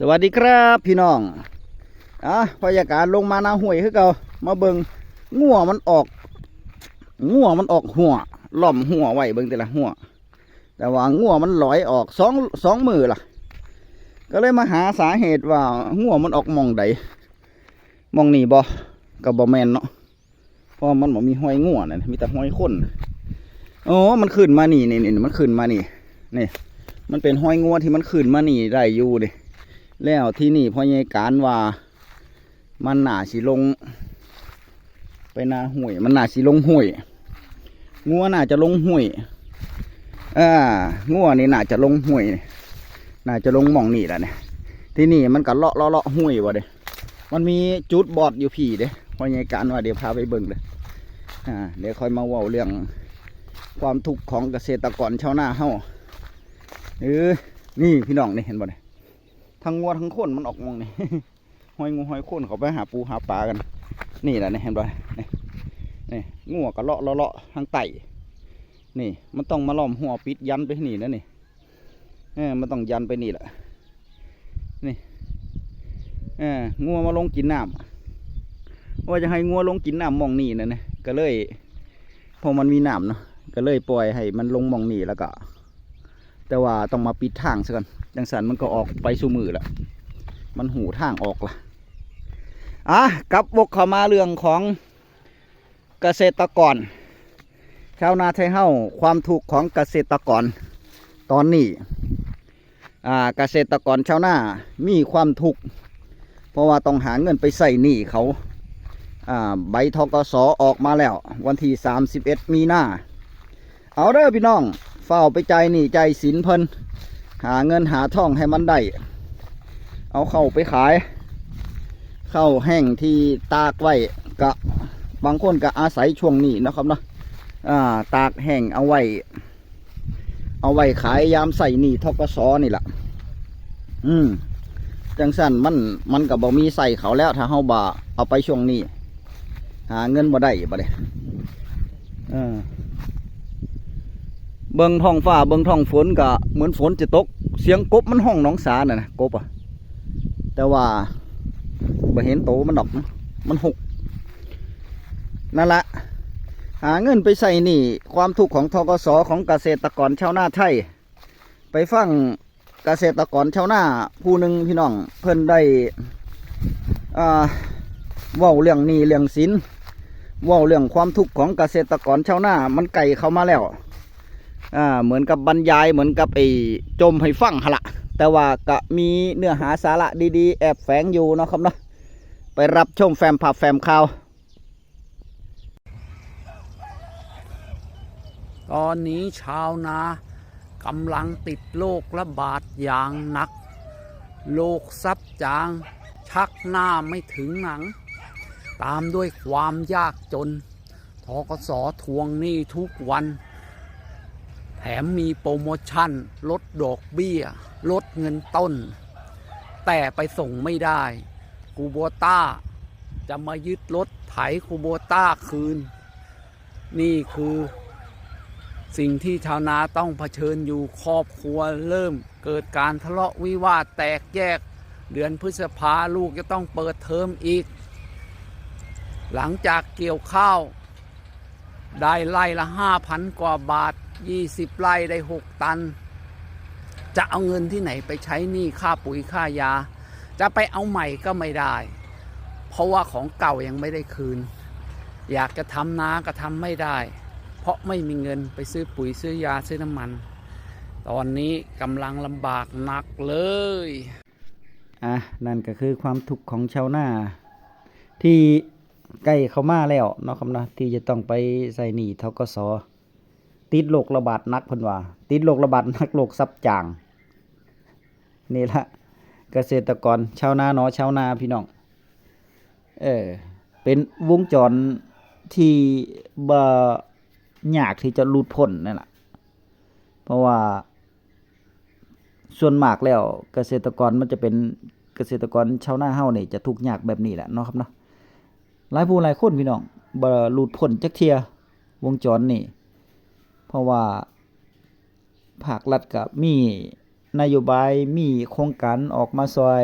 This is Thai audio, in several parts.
สวัสดีครับพี่น้องอะพยากาศลงมาหน้าห้วยคือเก่ามาเบิงงัวมันออกงัวมันออกหัวล่อมหัวไว้เบิงแต่ละหัว แต่ว่างัวมันลอยออกสองสองมือล่ะ ก็เลยมาหาสาเหตุว่างัวมันออกมองใดมองนี่บ่กับบ่แมนเนาะเพราะมันบ่มีห้อยงัวน่ะมีแต่ห้อยคนอ๋อมันขึ้นมานี่นี่นี่มันขึ้นมานี่นี่ มันเป็นห้อยงัวที่มันขึ้นมานี่ได้อยู่ดิ แล้วที่นี่พ่อใหญ่การว่ามันหนาสิลง ไปนาห่วย มันหนาสิลงห่วยงัวน่าจะลงห่วยอ่างัวนี่น่าจะลงห่วยน่าจะลงมองนี่แหละเนี่ยที่นี่มันก็เลาะเลาะเลาะห่วยวะเด้มันมีจุดบอดอยู่พี่เด้พ่อใหญ่การว่าเดี๋ยวพาไปเบิ่งเลยอ่าเดี๋ยวค่อยมาว้าเรื่องความทุกข์ของเกษตรกรชาวนาเฮาเออนี่พี่น้องนี่เห็นบ่เนี่ย ทั้งงัวทั้งคนมันออกมองนี่หอยงูหอยคนเขาไปหาปูหาปลากัน นี่แหละนี่เห็นบ่นี่นี่งัวก็เลาะเลาะเลาะทางไตนี่ มันต้องมาล้อมหัวปิดยันไปนี่นะนี่เออมันต้องยันไปนี่แหละนี่เอองัวมาลงกินน้ำว่าจะให้งัวลงกินน้ำมองนี่นะเนี่ยก็เลยพอมันมีน้ำเนาะก็เลยปล่อยให้มันลงมองนี่แล้วก็ แต่ว่าต้องมาปิดทางซะก่อน จังสันมันก็ออกไปสู่มือละมันหูทางออกละอะกลับวกเข้ามาเรื่องของเกษตรกร ชาวนาไทยเฮ้าความถูกของเกษตรกรตอนนี้อ่าเกษตรกรชาวนามีความทุกข์เพราะว่าต้องหาเงินไปใส่หนี้เขาอ่าใบทกสอออกมาแล้ว วันที่ 31 มีนาเอาเด้อพี่น้องเฝ้าไปใจหนี้ใจสินเพิ่น หาเงินหาท่องให้มันได้เอาเข้าไปขาย เข้าแห้งที่ตากไว้กะบางคนก็อาศัยช่วงนี้นะครับเนาะอ่าตากแห้งเอาไว้ เอาไว้ขายยามใส่หนี่ทกสนี่แหละอืมจังสั้นมันมันกับบ่มีใส่เขาแล้วถ้าเฮาบ่าเอาไปช่วงนี้ หาเงินบ่ได้บ่ได้เออ เบิ่งท้องฟ้าเบิ่งท้องฝนก็เหมือนฝนจะตก เสียงกบมันห้องหน้องสาน่ะนะกบอะแต่ว่าบ่เห็นโตมันดอกมันหกนั่นละหาเงินไปใส่หนี่ความทุกข์ของทกสของเกษตรกรชาวนาไทย ไปฟังเกษตรกรชาวนาผู้หนึ่งพี่น้องเพิ่นได้อ่าเว้าเรื่องหนี้เรื่องสินว้าเรื่องความทุกข์ของเกษตรกรชาวนามันไก่เข้ามาแล้ว อ่าเหมือนกับบรรยายเหมือนกับไอ้จมให้ฟังหละแต่ว่าก็มีเนื้อหาสาระดีๆ แอบแฝงอยู่เนาะครับเนาะไปรับชมแฟมผับแฟมข่าว ตอนนี้ชาวนากำลังติดโรคระบาดอย่างหนักโรคซับจาง ชักหน้าไม่ถึงหนัง ตามด้วยความยากจนทกสทวงหนี้ทุกวัน ถมมีโปรโมชั่น ลดดอกเบี้ย ลดเงินต้น แต่ไปส่งไม่ได้คูโบต้า จะมายึดรถไถคูโบต้าคืน นี่คือสิ่งที่ชาวนาต้องเผชิญอยู่ครอบครัวเริ่มเกิดการทะเลาะวิวาทแตกแยก เดือนพฤษภาลูกจะต้องเปิดเทอมอีก หลังจากเกี่ยวข้าว ได้ไร่ละห้าพันกว่าบาท ยี่สิบไร่ได้หกตัน จะเอาเงินที่ไหนไปใช้หนี้ค่าปุ๋ยค่ายา จะไปเอาใหม่ก็ไม่ได้ เพราะว่าของเก่ายังไม่ได้คืน อยากจะทำนาก็ทำไม่ได้ เพราะไม่มีเงินไปซื้อปุ๋ยซื้อยาซื้อน้ำมัน ตอนนี้กำลังลำบากหนักเลย อะ นั่นก็คือความทุกข์ของชาวนาที่ใกล้เข้ามาแล้วเนาะครับเนาะที่จะต้องไปใส่หนี้ทกส ติดโรคระบาดนักพิ่นว่า ติดโรคระบาดนักโรคซับจาง นี่ละเกษตรกรชาวนาเนาะชาวนาพี่น้อง เออ เป็นวงจรที่บ่ยากที่จะหลุดพ้นนั่นแหละเพราะว่าส่วนมากแล้วเกษตรกรมันจะเป็นเกษตรกรชาวนาเฮานี่จะทุกข์ยากแบบนี้แหละเนาะครับเนาะหลายผู้หลายคนพี่น้องบ่หลุดพ้นจักเทียวงจรนี่ เพราะว่าภาครัฐก็มีนโยบายมีโครงการออกมาซอย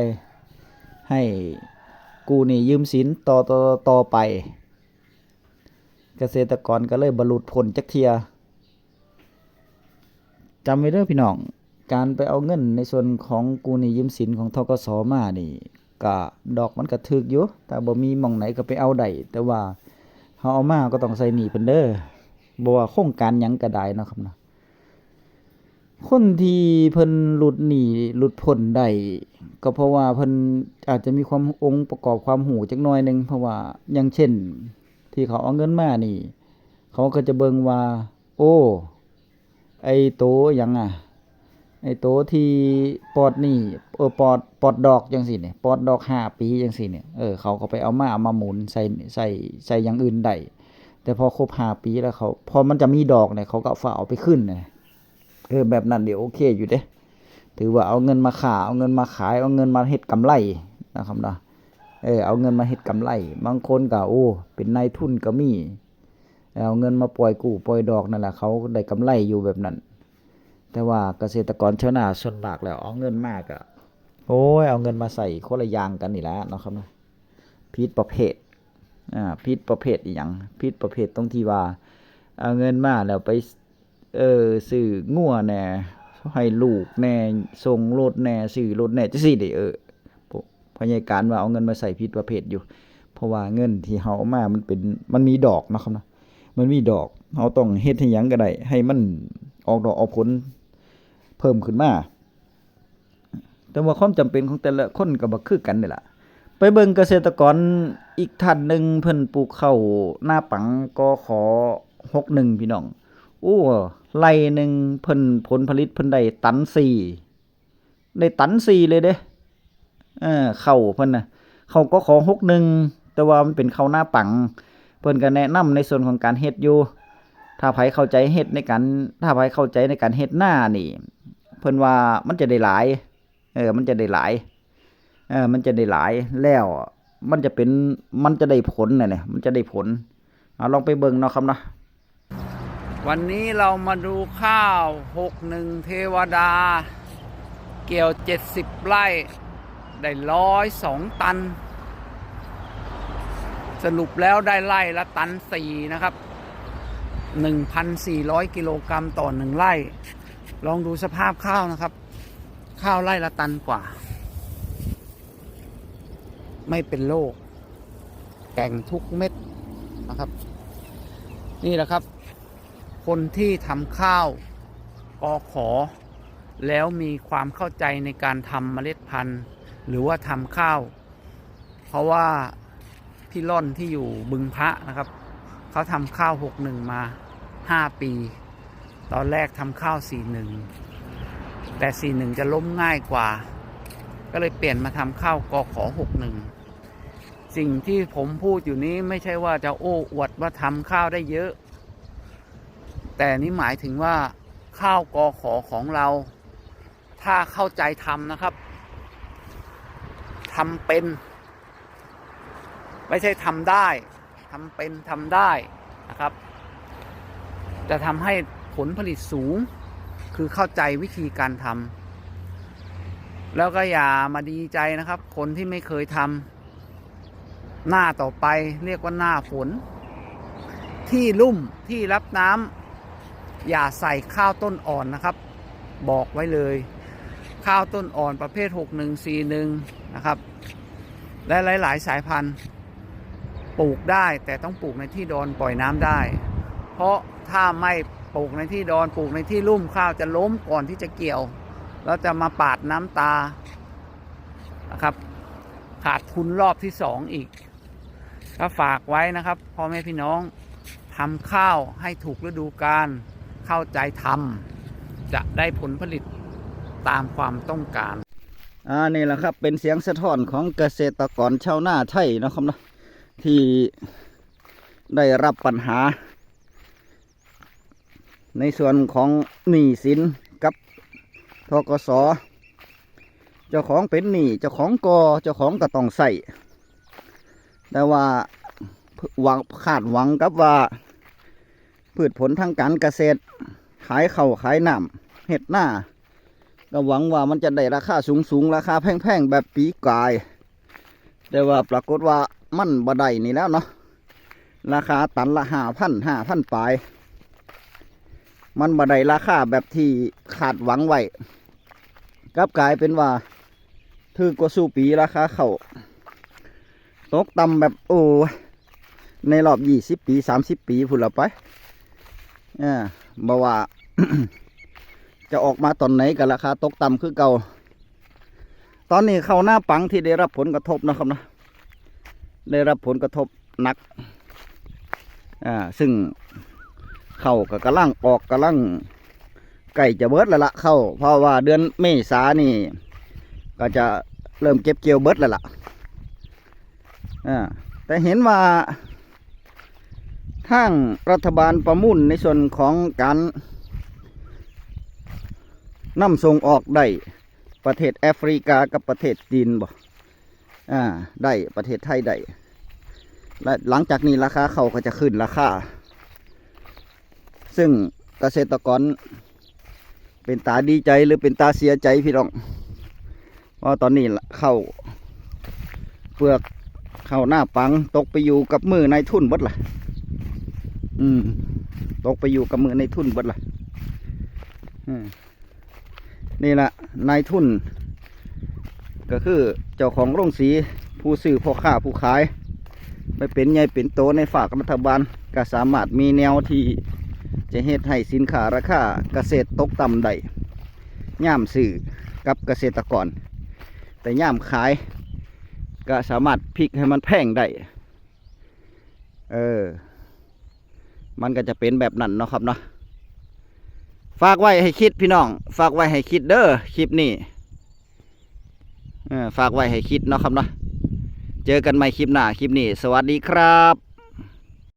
ให้กูนี้ยืมสินต่อต่อต่อไป เกษตรกรก็เลยบรรลุผลจักเทียจำไว้เด้อพี่น้อง การไปเอาเงินในส่วนของกูนี้ยืมสินของทกสมานี่ก็ดอกมันก็ถึกอยู่แต่บ่มีหม่องไหนก็ไปเอาได้แต่ว่าเฮาเอามาก็ต้องใส่หนี้เพิ่นเด้อ บ่ว่าโครงการหยังก็ได้เนาะครับเนาะคนที่เพิ่นหลุดหนีหลุดพ้นได้ก็เพราะว่าเพิ่นอาจจะมีความองค์ประกอบความหูจักหน่อยหนึงเพราะว่าอย่างเช่น ที่เขาเอาเงินมานี่ เขาก็จะเบิ่งว่า โอ้ ไอ้โตหยังอะ ไอ้โตที่ปลอดหนี่เออปลอดปลอดดอกจังซี่เนี่ยปลอดดอกห้าปีจังซี่เนี่ยเออเขาก็ไปเอามาเอามาหมุนใส่ใส่ใส่อย่างอื่นได้ แต่พอครบห้าปีแล้วเขา พอมันจะมีดอกเนี่ยเขาก็เอาฝาเอาไปขึ้นเนี่ยเออแบบนั้นเดี๋ยวโอเคอยู่เด้ถือว่าเอาเงินมาขาเอาเงินมาขายเอาเงินมาเฮ็ดกำไรนะครับเนาะเออเอาเงินมาเฮ็ดกำไร บางคนก็โอ้ เป็นนายทุนก็มีเอาเงินมาปล่อยกู้ปล่อยดอกนั่นแหละเขาได้กำไรอยู่แบบนั้น แต่ว่าเกษตรกรชาวนาส่วนมากแล้ว เอาเงินมากอะโอ้ยเอาเงินมาใส่คนละยางกันนี่แหละนะครับเนาะผิดประเภท อ่าผิดประเภทอีหยังผิดประเภทตรงที่ว่าเอาเงินมาแล้วไปเออซื้องัวแหน่ให้ลูกแหน่ส่งรถแหน่ซื้อรถแหน่จังซี่เด้เออพยายการว่าเอาเงินมาใส่ผิดประเภทอยู่ เพราะว่าเงินที่เฮามา มันเป็นมันมีดอกนะครับนะมันมีดอกเฮาต้องเฮ็ดให้หยังก็ได้ให้มันออกดอกออกผลเพิ่มขึ้นมาแต่ว่าความจำเป็นของแต่ละคนก็บ่คือกันนี่ล่ะ ไปเบิ่งเกษตรกรอีกท่านหนึ่งเพิ่นปลูกข้าวหน้าปังก็ขอ61พี่น้องโอ้ไร่หนึ่งเพิ่นผลผลิตเพิ่นได้ตันสี่ได้ตันสี่เลยเด้เออข้าวเพิ่นน่ะข้าวก็ขอ61แต่ว่ามันเป็นข้าวหน้าปัง เพิ่นก็แนะนำในส่วนของการเฮ็ดอยู่ ถ้าไผเข้าใจเฮ็ดในการ ถ้าไผเข้าใจในการเฮ็ดหน้านี่ เพิ่นว่ามันจะได้หลาย เออ มันจะได้หลาย เออมันจะได้หลายแล้วมันจะเป็นมันจะได้ผลน่ะเนี่ยมันจะได้ผลเอาลองไปเบิ่งเนาะครับเนาะวันนี้เรามาดูข้าวหกหนึ่งเทวดา เกี่ยวเจ็ดสิบไร่ได้ร้อยสองตัน สรุปแล้วได้ไร่ละตันสี่นะครับหนึ่งพันสี่ร้อยกิโลกรัมต่อหนึ่งไร่ ลองดูสภาพข้าวนะครับ ข้าวไร่ละตันกว่า ไม่เป็นโรคแก่งทุกเม็ดนะครับ นี่แหละครับ คนที่ทำข้าวกอขอ แล้วมีความเข้าใจในการทำเมล็ดพันธุ์ หรือว่าทำข้าว เพราะว่าพี่ล่อนที่อยู่บึงพระนะครับ เขาทำข้าวหกหนึ่งมาห้าปี ตอนแรกทำข้าวสี่หนึ่งแต่สี่หนึ่งจะล้มง่ายกว่า ก็เลยเปลี่ยนมาทำข้าวกอขอหกหนึ่งสิ่งที่ผมพูดอยู่นี้ไม่ใช่ว่าจะโอ้อวดว่าทำข้าวได้เยอะ แต่นี่หมายถึงว่าข้าวกอขอของเรา ถ้าเข้าใจทำนะครับทำเป็น ไม่ใช่ทำได้ทำเป็นทำได้นะครับ จะทำให้ผลผลิตสูง คือเข้าใจวิธีการทำ แล้วก็อย่ามาดีใจนะครับ คนที่ไม่เคยทำหน้าต่อไปเรียกว่าหน้าฝน ที่ลุ่มที่รับน้ำอย่าใส่ข้าวต้นอ่อนนะครับ บอกไว้เลย ข้าวต้นอ่อนประเภท 6141 นะครับ และหลาย ๆ สายพันธุ์ปลูกได้แต่ต้องปลูกในที่ดอนปล่อยน้ำได้ เพราะถ้าไม่ปลูกในที่ดอนปลูกในที่ลุ่มข้าวจะล้มก่อนที่จะเกี่ยว แล้วจะมาปาดน้ำตานะครับ ขาดทุนรอบที่สองอีก ก็ฝากไว้นะครับพ่อแม่พี่น้องทำข้าวให้ถูกฤดูกาลเข้าใจทำจะได้ผลผลิตตามความต้องการอ่านี่แหละครับเป็นเสียงสะท้อนของเกษตรกรชาวนาไทยนะครับนะที่ได้รับปัญหา ในส่วนของหนี้สิน ทกสเจ้าของเป็นหนี้เจ้าของกอเจ้าของก็ต้องใส่แต่ว่าหวังคาดหวังกับว่า พืชผลทางการเกษตร ขายเข่าขายน้ำเห็ดหน้าก็หวังว่ามันจะได้ราคาสูงสูงๆราคาแพงๆแบบปีกาย แต่ว่าปรากฏว่ามันบ่ได้นี่แล้วเนาะราคาตันละห้าพันห้าพันปลาย มันบ่ได้ราคาแบบที่ ขาดหวังไว้กลับกลายเป็นว่าถือกว่าสู้ปีราคาเขาตกต่ำแบบโอ้ในรอบยี่สิบปีสามสิบปีพุ่นละไปอ่าบ่ว่า จะออกมาตอนไหนกับราคาตกต่ำคือเก่า ตอนนี้เข้าหน้าปังที่ได้รับผลกระทบนะครับนะได้รับผลกระทบหนัก อ่า ซึ่งเข้ากับกระลังออกกระลัง ไก่จะเบิดแล้วละเข้า เพราะว่าเดือนเมษานี่ ก็จะเริ่มเก็บเกี่ยวเบิดแล้วล่ะอ่าแต่เห็นว่าทางรัฐบาลประมุ่นในส่วนของการนำส่งออกได้ประเทศแอฟริกากับประเทศจีนบ่อ่าได้ประเทศไทยได้และหลังจากนี้ราคาเขาก็จะขึ้นราคา ซึ่งเกษตรกร เป็นตาดีใจหรือเป็นตาเสียใจพี่น้องเพราะตอนนี้เข้าเปลือกเข้าหน้าปัง ตกไปอยู่กับมือในายทุนบดล่ะ อืม ตกไปอยู่กับมือในายทุนบดล่ะอืมนี่แหละนายทุน ก็คือเจ้าของโรงสีผู้ซื้อพ่อค้าผู้ขาย ไปเป็นใหญ่เป็นโตในฝากรัฐบาลก็สามารถมีแนวที่ จะเฮ็ดให้สินค้าราคาเกษตรตกต่ำได้ย่ามซื้อกับเกษตรกร แต่ย่ามขาย ก็สามารถพลิกให้มันแพงได้เออ มันก็จะเป็นแบบนั้นเนาะครับเนาะฝากไว้ให้คิดพี่น้อง ฝากไว้ให้คิดเด้อคลิปนี้เออฝากไว้ให้คิดเนาะครับเนาะเจอกันใหม่คลิปหน้าคลิปนี้ สวัสดีครับ